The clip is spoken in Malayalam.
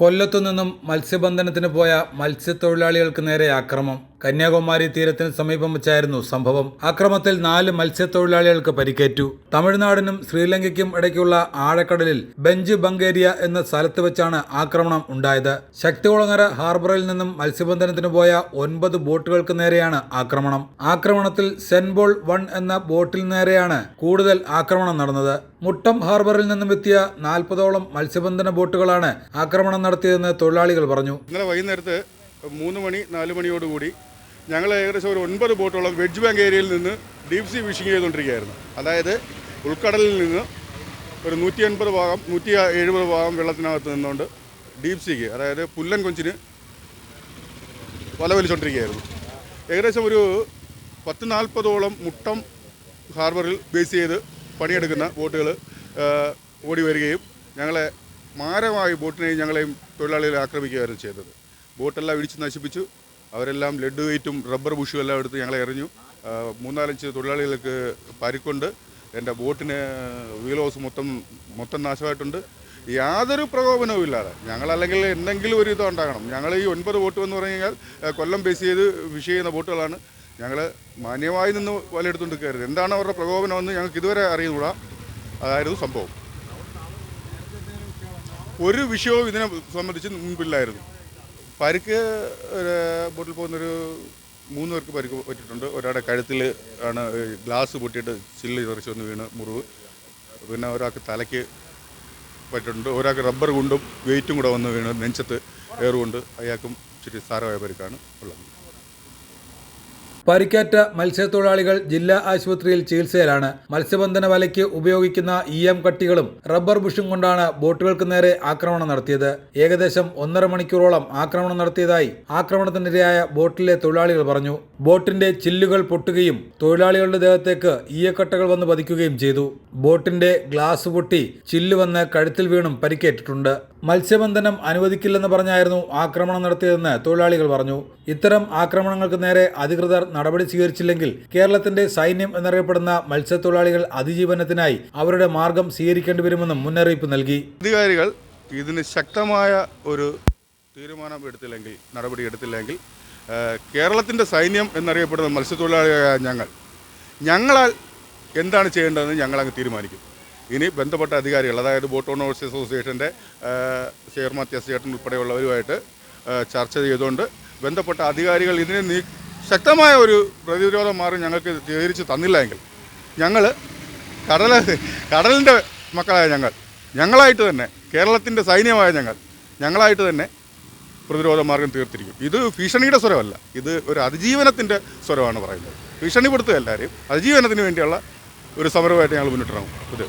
കൊല്ലത്തു നിന്നും മത്സ്യബന്ധനത്തിന് പോയ മത്സ്യത്തൊഴിലാളികൾക്ക് നേരെ ആക്രമം. കന്യാകുമാരി തീരത്തിന് സമീപം വെച്ചായിരുന്നു സംഭവം. ആക്രമത്തിൽ നാല് മത്സ്യത്തൊഴിലാളികൾക്ക് പരിക്കേറ്റു. തമിഴ്നാടിനും ശ്രീലങ്കയ്ക്കും ഇടയ്ക്കുള്ള ആഴക്കടലിൽ ബെഞ്ച് ബംഗേരിയ എന്ന സ്ഥലത്ത് വെച്ചാണ് ആക്രമണം ഉണ്ടായത്. ശക്തികുളങ്ങര ഹാർബറിൽ നിന്നും മത്സ്യബന്ധനത്തിന് പോയ ഒൻപത് ബോട്ടുകൾക്ക് നേരെയാണ് ആക്രമണം. ആക്രമണത്തിൽ സെൻബോൾ വൺ എന്ന ബോട്ടിൽ നേരെയാണ് കൂടുതൽ ആക്രമണം നടന്നത്. മുട്ടം ഹാർബറിൽ നിന്നും എത്തിയ നാൽപ്പതോളം മത്സ്യബന്ധന ബോട്ടുകളാണ് ആക്രമണം നടത്തിയതെന്ന് തൊഴിലാളികൾ പറഞ്ഞു. ഇന്നലെ വൈകുന്നേരത്ത് മൂന്ന് മണി നാല് മണിയോടുകൂടി ഞങ്ങൾ ഏകദേശം ഒരു ഒൻപത് ബോട്ടോളം വെഡ്ജ് ബാങ്ക് ഏരിയയിൽ നിന്ന് ഡീപ് സീ ഫിഷിംഗ് ചെയ്തുകൊണ്ടിരിക്കുകയായിരുന്നു. അതായത് ഉൾക്കടലിൽ നിന്ന് ഒരു നൂറ്റി അൻപത് ഭാഗം നൂറ്റി എഴുപത് ഭാഗം വെള്ളത്തിനകത്ത് നിന്നുകൊണ്ട് ഡീപ് സീക്ക് അതായത് പുല്ലൻ കൊഞ്ചിന് വല വലിച്ചുകൊണ്ടിരിക്കുകയായിരുന്നു ഏകദേശം ഒരു പത്ത് നാൽപ്പതോളം മുട്ടം ഹാർബറിൽ ബേസ് ചെയ്ത് പണിയെടുക്കുന്ന ബോട്ടുകൾ ഓടി വരികയും ഞങ്ങളെ മാരമായി ബോട്ടിനെയും ഞങ്ങളെയും തൊഴിലാളികളെ ആക്രമിക്കുകയായിരുന്നു ചെയ്തത്. ബോട്ടെല്ലാം ഇടിച്ച് നശിപ്പിച്ചു. അവരെല്ലാം ലെഡ് വെയിറ്റും റബ്ബർ ബുഷും എല്ലാം എടുത്ത് ഞങ്ങളെ എറിഞ്ഞു. മൂന്നാലഞ്ച് തൊഴിലാളികൾക്ക് പരിക്കുണ്ട്. എന്റെ ബോട്ടിന് വീൽ ഹൗസ് മൊത്തം മൊത്തം നാശമായിട്ടുണ്ട്. യാതൊരു പ്രകോപനവും ഇല്ലാതെ ഞങ്ങളല്ലെങ്കിൽ എന്തെങ്കിലും ഒരു ഇത് ഉണ്ടാകണം. ഞങ്ങൾ ഈ ഒൻപത് ബോട്ട് എന്ന് പറഞ്ഞു കഴിഞ്ഞാൽ കൊല്ലം ബേസ് ചെയ്ത് ഫിഷ് ചെയ്യുന്ന ബോട്ടുകളാണ്. ഞങ്ങൾ മാന്യമായി നിന്ന് വലയെടുത്തുകൊണ്ട് കയറുന്നത് എന്താണ് അവരുടെ പ്രകോപനമെന്ന് ഞങ്ങൾക്ക് ഇതുവരെ അറിയുന്നില്ല അതായിരുന്നു സംഭവം. ഒരു വിഷയവും ഇതിനെ സംബന്ധിച്ച് മുൻപില്ലായിരുന്നു പരിക്ക് ബോട്ടിൽ പോകുന്നൊരു മൂന്ന് പേർക്ക് പരിക്ക് പറ്റിയിട്ടുണ്ട്. ഒരാളുടെ കഴുത്തിൽ ആണ് ഗ്ലാസ് പൊട്ടിയിട്ട് ചില്ല് തെറിച്ച് വന്ന് വീണ് മുറിവ്. പിന്നെ ഒരാൾക്ക് തലയ്ക്ക് പറ്റിയിട്ടുണ്ട്. ഒരാൾക്ക് റബ്ബർ കൊണ്ടും വെയിറ്റും കൂടെ വന്ന് വീണ് നെഞ്ചത്ത് ഏറുകൊണ്ട് അയാൾക്കും ഇച്ചിരി സാരമായ പരിക്കാണ് ഉള്ളത്. പരിക്കേറ്റ മത്സ്യത്തൊഴിലാളികൾ ജില്ലാ ആശുപത്രിയിൽ ചികിത്സയിലാണ്. മത്സ്യബന്ധന വലയ്ക്ക് ഉപയോഗിക്കുന്ന ഇ എം കട്ടികളും റബ്ബർ ബുഷും കൊണ്ടാണ് ബോട്ടുകൾക്ക് നേരെ ആക്രമണം നടത്തിയത്. ഏകദേശം ഒന്നര മണിക്കൂറോളം ആക്രമണം നടത്തിയതായി ആക്രമണത്തിനിരയായ ബോട്ടിലെ തൊഴിലാളികൾ പറഞ്ഞു. ബോട്ടിന്റെ ചില്ലുകൾ പൊട്ടുകയും തൊഴിലാളികളുടെ ദേഹത്തേക്ക് ഈയക്കട്ടകൾ വന്ന് പതിക്കുകയും ചെയ്തു. ബോട്ടിന്റെ ഗ്ലാസ് പൊട്ടി ചില്ല് വന്ന് കഴുത്തിൽ വീണും പരിക്കേറ്റിട്ടുണ്ട്. മത്സ്യബന്ധനം അനുവദിക്കില്ലെന്ന് പറഞ്ഞായിരുന്നു ആക്രമണം നടത്തിയതെന്ന് തൊഴിലാളികൾ പറഞ്ഞു. ഇത്തരം ആക്രമണങ്ങൾക്ക് നേരെ അധികൃതർ നടപടി സ്വീകരിച്ചില്ലെങ്കിൽ കേരളത്തിന്റെ സൈന്യം എന്നറിയപ്പെടുന്ന മത്സ്യത്തൊഴിലാളികൾ അതിജീവനത്തിനായി അവരുടെ മാർഗം സ്വീകരിക്കേണ്ടി വരുമെന്നും മുന്നറിയിപ്പ് നൽകി. അധികാരികൾ ഇതിന് ശക്തമായ ഒരു തീരുമാനം എടുത്തില്ലെങ്കിൽ നടപടി എടുത്തില്ലെങ്കിൽ കേരളത്തിന്റെ സൈന്യം എന്നറിയപ്പെടുന്ന മത്സ്യത്തൊഴിലാളികളായ ഞങ്ങൾ ഞങ്ങളാൽ എന്താണ് ചെയ്യേണ്ടതെന്ന് ഞങ്ങളങ്ങ് തീരുമാനിക്കും. ഇനി ബന്ധപ്പെട്ട അധികാരികൾ അതായത് ബോട്ട് ഓണേഴ്സ് അസോസിയേഷന്റെ ചെയർമാൻ ചേട്ടൻ ഉൾപ്പെടെയുള്ളവരുമായിട്ട് ചർച്ച ചെയ്തുകൊണ്ട് ബന്ധപ്പെട്ട അധികാരികൾ ഇതിന് നീ ശക്തമായ ഒരു പ്രതിരോധ മാർഗം ഞങ്ങൾക്ക് സ്വീകരിച്ച് തന്നില്ല എങ്കിൽ ഞങ്ങൾ കടല കടലിന്റെ മക്കളായ ഞങ്ങൾ ഞങ്ങളായിട്ട് തന്നെ കേരളത്തിന്റെ സൈന്യമായ ഞങ്ങൾ ഞങ്ങളായിട്ട് തന്നെ പ്രതിരോധ മാർഗം തീർത്തിരിക്കും. ഇത് ഭീഷണിയുടെ സ്വരമല്ല ഇത് ഒരു അതിജീവനത്തിന്റെ സ്വരമാണ് പറയുന്നത്. ഭീഷണിപ്പെടുത്തുക എല്ലാവരെയും അതിജീവനത്തിന് വേണ്ടിയുള്ള ഒരു സമരമായിട്ട് ഞങ്ങൾ മുന്നിട്ടിറങ്ങും. ഇത്